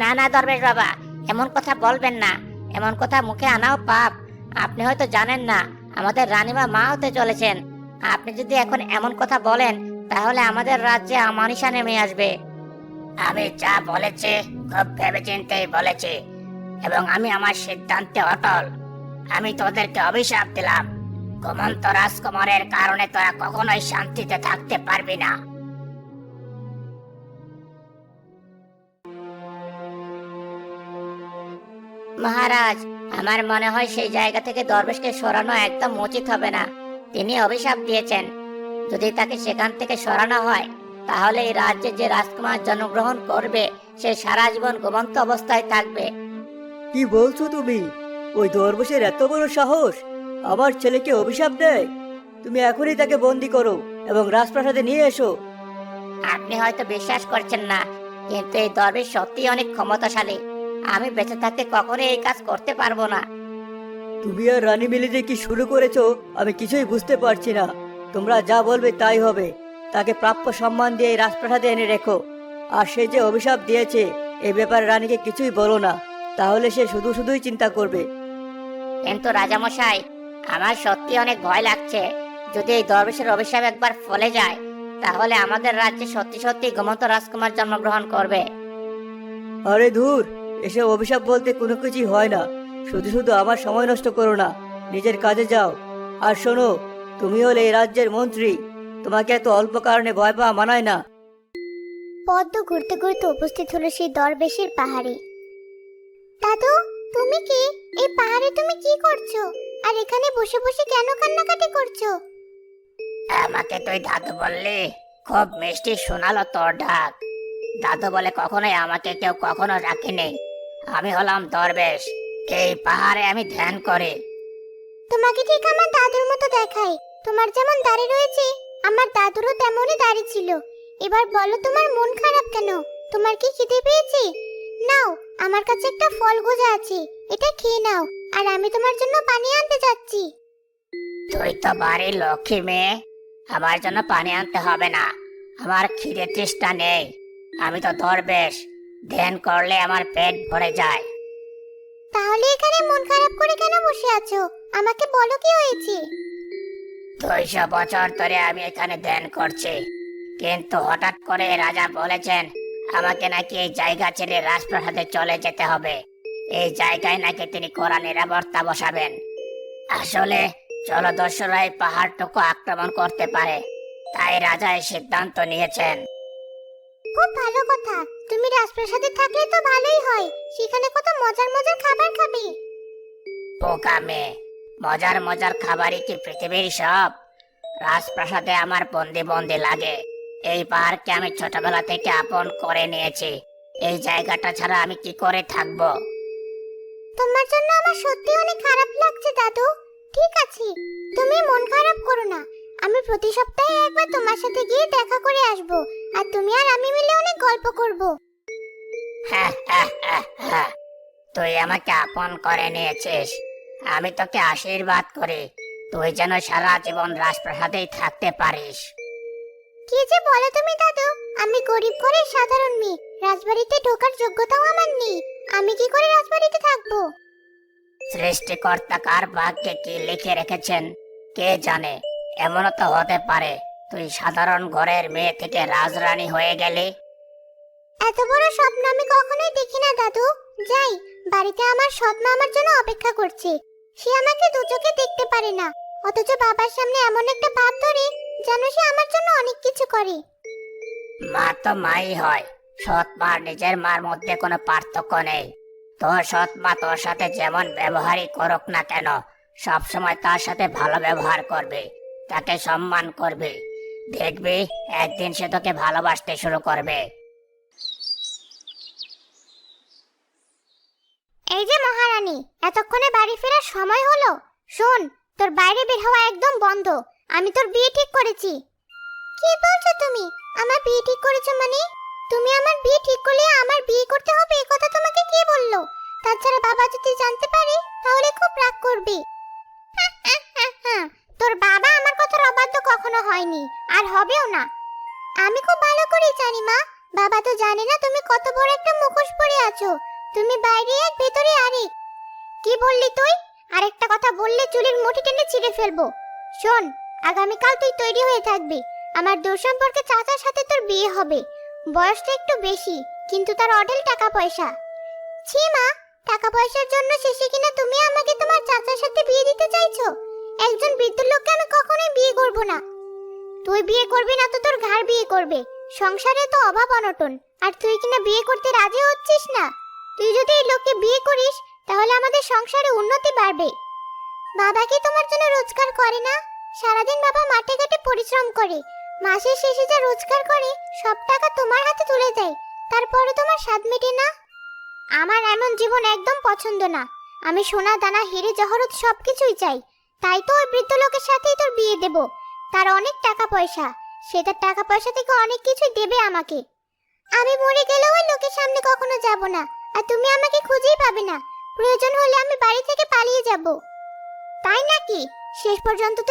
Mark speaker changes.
Speaker 1: না না দরবেশ বাবা, এমন কথা বলবেন না। এমন কথা মুখে আনাও পাপ। আপনি হয়তো জানেন না, আমাদের রানীমা মা হতে চলেছেন। আপনি যদি এখন এমন কথা বলেন, তাহলে আমাদের রাজ্যে আমানিশা নেমে আসবে। আমি যা বলেছি, খুব ভেবেচিন্তেই বলেছি, এবং আমি আমার সিদ্ধান্তে অটল। আমি তোদেরকে অভিশাপ দিলাম। ঘুমন্ত রাজকুমারের কারণে তোরা কখনোই শান্তিতে থাকতে পারবি না। মহারাজ আমার মনে হয় সেই জায়গা থেকে দরবেশকে সরানো একদম উচিত হবে না। তিনি অভিশাপ দিয়েছেন। যদি তাকে সেখান থেকে সরানো হয় তাহলে এই রাজ্যে যে রাজকুমার জন্মগ্রহণ করবে সে সারা জীবন ঘুমন্ত অবস্থায় থাকবে।
Speaker 2: কি বলছো তুমি? ওই দরবেশের এত বড় সাহস? আমার ছেলেকে অভিশাপ দেয়? তুমি এখনই তাকে বন্দি করো এবং রাজপ্রাসাদে নিয়ে এসো।
Speaker 1: আপনি হয়তো বিশ্বাস করছেন না কিন্তু এই দরবেশ সত্যি অনেক ক্ষমতাশালী। আমি বেঁচে থাকতে কখনো এই কাজ করতে পারব না।
Speaker 2: তুমি আর রানী মিলে যে কি শুরু করেছ আমি কিছুই বুঝতে পারছি না। তোমরা যা বলবে তাই হবে। তাকে প্রাপ্য সম্মান দিয়ে এই রাজপ্রাসাদে এনে রেখো। আর সে যে অভিশাপ দিয়েছে এ ব্যাপারে রানীকে কিছুই বলো না। তাহলে সে শুধু শুধুই চিন্তা করবে।
Speaker 1: কিন্তু রাজামশাই? আমার সত্যি অনেক ভয় লাগছে। যদি এই দরবেশের অভিশাপ একবার ফলে যায় তাহলে আমাদের রাজ্যে সত্যি সত্যি ঘুমন্ত রাজকুমার জন্মগ্রহণ করবে।
Speaker 2: আরে ধুর! এসব অভিশাপ বলতে কোনো কিছুই হয় না। শুধু শুধু আমার সময় নষ্ট করো না। নিজের কাজে যাও। আর শোনো তুমি হলে এই রাজ্যের মন্ত্রী। তোমাকে এত অল্প কারণে ভয় পাওয়া মানায় না।
Speaker 3: পদ্ম ঘুরতে ঘুরতে উপস্থিত হলো সেই দরবেশের পাহাড়ে। দাদু তুমি কি? এই পাহাড়ে তুমি কি করছ? আর এখানে বসে বসে কেন কান্নাকাটি করছ?
Speaker 1: আমাকে তুই দাদু বললি খুব মিষ্টি শোনালো তোর ডাক। দাদু বলে কখনোই আমাকে কেউ কখনো রাখেনি আমি হলাম দরবেশ। এই পাহাড়ে আমি ধ্যান করি।
Speaker 3: তোমাকে ঠিক আমার দাদুর মতো দেখায় তোমার যেমন দাড়ি রয়েছে আমার দাদুরও তেমনই দাড়ি ছিল। এবার বলো তোমার মন খারাপ কেন? তোমার কি খিদে পেয়েছে? নাও আমার কাছে একটা ফল গোজা আছে। এটা খেয়ে নাও আর আমি তোমার জন্য পানি আনতে যাচ্ছি।
Speaker 1: তুই তো বাড়ি লক্ষ্মী মেয়ে। আমার জন্য পানি আনতে হবে না। আমার খিদে তৃষ্ণা নেই। আমি তো দরবেশ। ধ্যান করলে আমার পেট ভরে যায়।
Speaker 3: তাহলে এখানে মন খারাপ করে কেন বসে আছো? আমাকে বলো কি হয়েছে?
Speaker 1: দুইশো বছর ধরে আমি এখানে ধ্যান করছি। কিন্তু হঠাৎ করে রাজা বলেছেন আমাকে নাকি এই জায়গা ছেড়ে রাজপ্রাসাদে চলে যেতে হবে। এই জায়গায় নাকি তিনি কড়া নিরাপত্তা বসাবেন। আসলে জলদস্যুরা এই পাহাড়টুকু আক্রমণ করতে পারে তাই রাজা এই সিদ্ধান্ত নিয়েছেন।
Speaker 3: খুব ভালো কথা। তুমি রাজপ্রাসাদে থাকলে তো ভালোই হয়। সেখানে কত মজার মজার খাবার খাবে।
Speaker 1: পোকা মেয়ে মজার মজার খাবারই কি পৃথিবীর সব? রাজপ্রাসাদে আমার বন্দি বন্দি লাগে। এই পাহাড়কে আমি ছোটবেলা থেকে আপন করে নিয়েছি। এই জায়গাটা ছাড়া আমি কি করে থাকব?
Speaker 3: তোমার জন্য আমার সত্যি অনেক খারাপ লাগছে দাদু। ঠিক আছে তুমি মন খারাপ করো না। আমি প্রতি সপ্তাহে একবার তোমার সাথে গিয়ে দেখা করে আসব। আর তুমি আর আমি মিলে গল্প করব।
Speaker 1: তুই আমাকে আপন করে নিয়েছিস। আমি তোকে আশীর্বাদ করি। তুই যেন সারা জীবন রাজপ্রাসাদেই থাকতে পারিস।
Speaker 3: কি যে বলো তুমি দাদু? আমি গরিব ঘরের সাধারণ মেয়ে। রাজবাড়িতে ঢোকার যোগ্যতাও আমার নেই। আমি কি করে রাজবাড়িতে থাকব?
Speaker 1: সৃষ্টিকর্তা কার ভাগ্যে কি লিখে রেখেছেন কে জানে? এমনও তো হতে পারে। তুই সাধারণ ঘরের মেয়ে থেকে রাজরানী হয়ে গেলি।
Speaker 3: এত বড় স্বপ্ন আমি কখনোই দেখি না, দাদু। যাই, বাড়িতে আমার মা আমার জন্য অপেক্ষা করছে। সে আমাকে দু চোখে দেখতে পারে না। অথচ বাবার সামনে এমন একটা ভাব ধরে, যেন সে আমার জন্য অনেক কিছু করে।
Speaker 1: মা তো মাই হয়। সৎ মার নিজের মার মধ্যে কোনো পার্থক্য নেই। তোর সৎ মা তোর সাথে যেমন ব্যবহারই করুক না কেন সব সময় তার সাথে ভালো ব্যবহার করবে, তাকে সম্মান করবে। দেখবি, একদিন সে তোকে ভালোবাসতে শুরু করবে।
Speaker 3: এই যে মহারানী, এতক্ষণে বাড়ি ফেরার সময় হলো। শোন, তোর বাইরে বের হওয়া একদম বন্ধ। আমি তোর বিয়ে ঠিক করেছি। কি বলছো তুমি? আমার বিয়ে ঠিক করেছ মানে? তুমি আমার বিয়ে ঠিক করলে আমার বিয়ে করতে হবে এ কথা তোমাকে কে বলল? তাছাড়া বাবা যদি জানতে পারে, তাহলে খুব রাগ করবে। তোর বাবা আমার কথার অবাধ্য কখনো হয়নি, আর হবেও না। আমি খুব ভালো করে জানি মা। বাবা তো জানে না তুমি কত বড় একটা মুখোশ পরে আছো। তুমি বাইরে এক ভেতরে আরেক কি বললি তুই? আরেকটা কথা বললে চুলের মুঠি টেনে ছিঁড়ে ফেলব। শোন, আগামীকাল তুই তৈরি হয়ে থাকবি। আমার দূর সম্পর্কে চাচার সাথে তোর বিয়ে হবে। বয়সটা একটু বেশি, কিন্তু তার অঢেল টাকা পয়সা ছি মা টাকা পয়সার জন্য শেষে কিনা তুমি আমাকে তোমার চাচার সাথে বিয়ে দিতে চাইছো? একজন বৃদ্ধ লোককে আমি কখনোই বিয়ে করব না। তুই বিয়ে করবি না তো তোর ঘাড় বিয়ে করবে। সংসারে তো অভাব অনটন, আর তুই কিনা বিয়ে করতে রাজি হচ্ছিস না? তুই যদি এই লোককে বিয়ে করিস, তাহলে আমাদের সংসারে উন্নতি বাড়বে। বাবা কি তোমার জন্য রোজগার করে না? সারাদিন বাবা মাঠে ঘাটে পরিশ্রম করে। মাসের শেষে যা রোজগার করে, সব টাকা তোমার হাতে তুলে দেয়। তারপরে তোমার স্বাদ মেটে না? আমার এমন জীবন একদম পছন্দ না। আমি সোনা, দানা, হিরে, জহরত সবকিছুই চাই। তাই তো ওই বৃদ্ধ লোকের সাথেই তোর বিয়ে দেব। তার অনেক টাকা পয়সা। সে তার টাকা পয়সা থেকে অনেক কিছুই দেবে আমাকে। আমি মরে গেলেও ওই লোকের সামনে কখনো যাব না। আর তুমি আমাকে খুঁজেই পাবে না। প্রয়োজন হলে আমি বাড়ি থেকে পালিয়ে যাব। তাই নাকি? শেষ পর্যন্ত